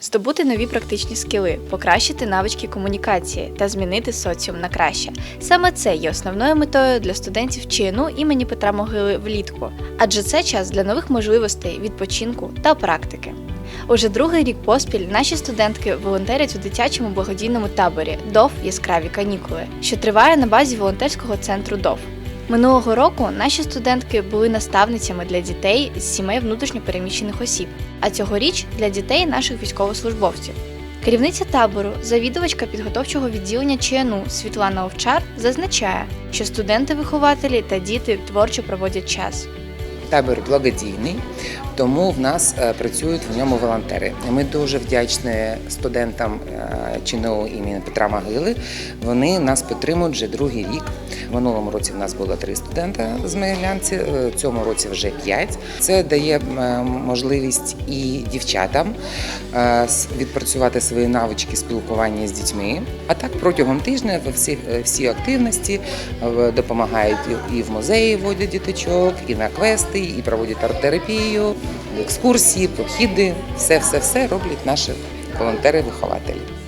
здобути нові практичні скіли, покращити навички комунікації та змінити соціум на краще. Саме це є основною метою для студентів ЧНУ імені Петра Могили влітку, адже це час для нових можливостей, відпочинку та практики. Уже другий рік поспіль наші студентки волонтерять у дитячому благодійному таборі ДОВ Яскраві канікули, що триває на базі волонтерського центру ДОВ. Минулого року наші студентки були наставницями для дітей з сімей внутрішньопереміщених осіб, а цьогоріч для дітей наших військовослужбовців. Керівниця табору, завідувачка підготовчого відділення ЧНУ Світлана Овчар зазначає, що студенти-вихователі та діти творчо проводять час. Табір благодійний, тому в нас е, працюють в ньому волонтери. Ми дуже вдячні студентам е, ЧНУ імені Петра Могили. Вони нас підтримують вже другий рік. В минулому році в нас було три студента з Могилянці, е, в цьому році вже п'ять. Це дає можливість і дівчатам відпрацювати свої навички спілкування з дітьми. А так протягом тижня всі, всі активності допомагають і в музеї водять діточок, і на квести, і проводять арт-терапію, екскурсії, походи. Все, все, все роблять наші волонтери-вихователі.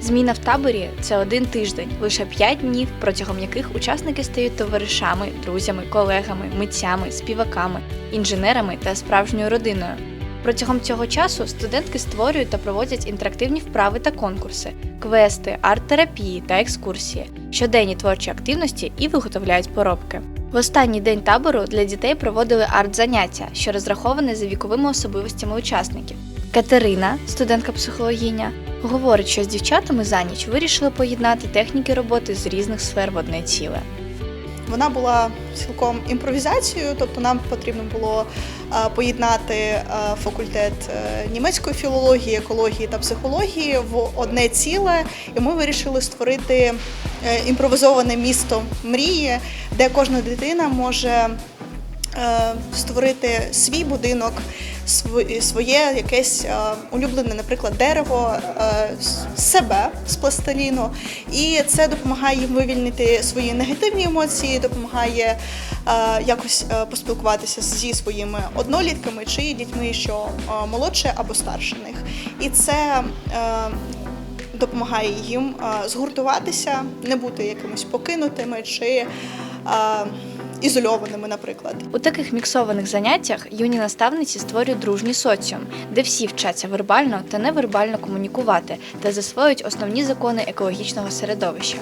Зміна в таборі це один тиждень, лише 5 днів, протягом яких учасники стають товаришами, друзями, колегами, митцями, співаками, інженерами та справжньою родиною. Протягом цього часу студентки створюють та проводять інтерактивні вправи та конкурси, квести, арт-терапії та екскурсії, щоденні творчі активності і виготовляють поробки. В останній день табору для дітей проводили арт-заняття, що розраховане за віковими особливостями учасників. Катерина, студентка-психологиня, говорить, що з дівчатами за ніч вирішили поєднати техніки роботи з різних сфер в одне ціле. Вона була цілком імпровізацією, тобто нам потрібно було поєднати е, факультет е, німецької філології, екології та психології в одне ціле, і ми вирішили створити імпровизоване місто мрії, де кожна дитина може е, створити свій будинок, своє якесь е, улюблене, наприклад, дерево, е, себе з пластиліну. І це допомагає їм вивільнити свої негативні емоції, допомагає е, якось е, поспілкуватися зі своїми однолітками чи дітьми, що е, молодше або старше них. І це е, допомагає їм е, згуртуватися, не бути якимось покинутими чи е, ізольованими, наприклад. У таких міксованих заняттях юні наставниці створюють дружній соціум, де всі вчаться вербально та невербально комунікувати та засвоюють основні закони екологічного середовища.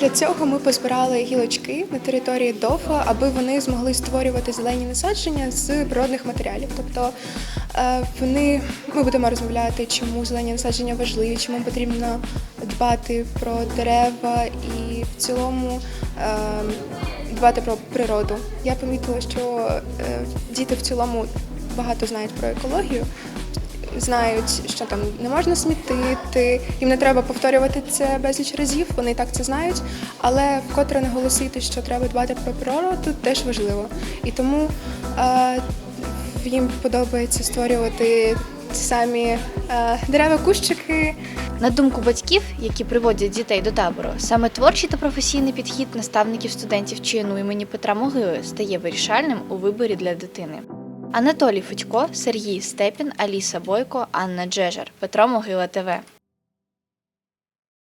Для цього ми позбирали гілочки на території ДОФа, аби вони змогли створювати зелені насадження з природних матеріалів. Тобто е, вони ми будемо розмовляти, чому зелені насадження важливі, чому потрібно дбати про дерева і в цілому е, дбати про природу. Я помітила, що е, діти в цілому багато знають про екологію знають, що там не можна смітити, їм не треба повторювати це безліч разів, вони так це знають, але вкотре наголосити, що треба дбати про природу, теж важливо. І тому е, їм подобається створювати ті самі е, дерева, кущики. На думку батьків, які приводять дітей до табору, саме творчий та професійний підхід наставників студентів ЧНУ імені Петра Могили стає вирішальним у виборі для дитини. Анатолій Федько, Сергій Степін, Аліса Бойко, Анна Джежер, Петро Могила ТВ.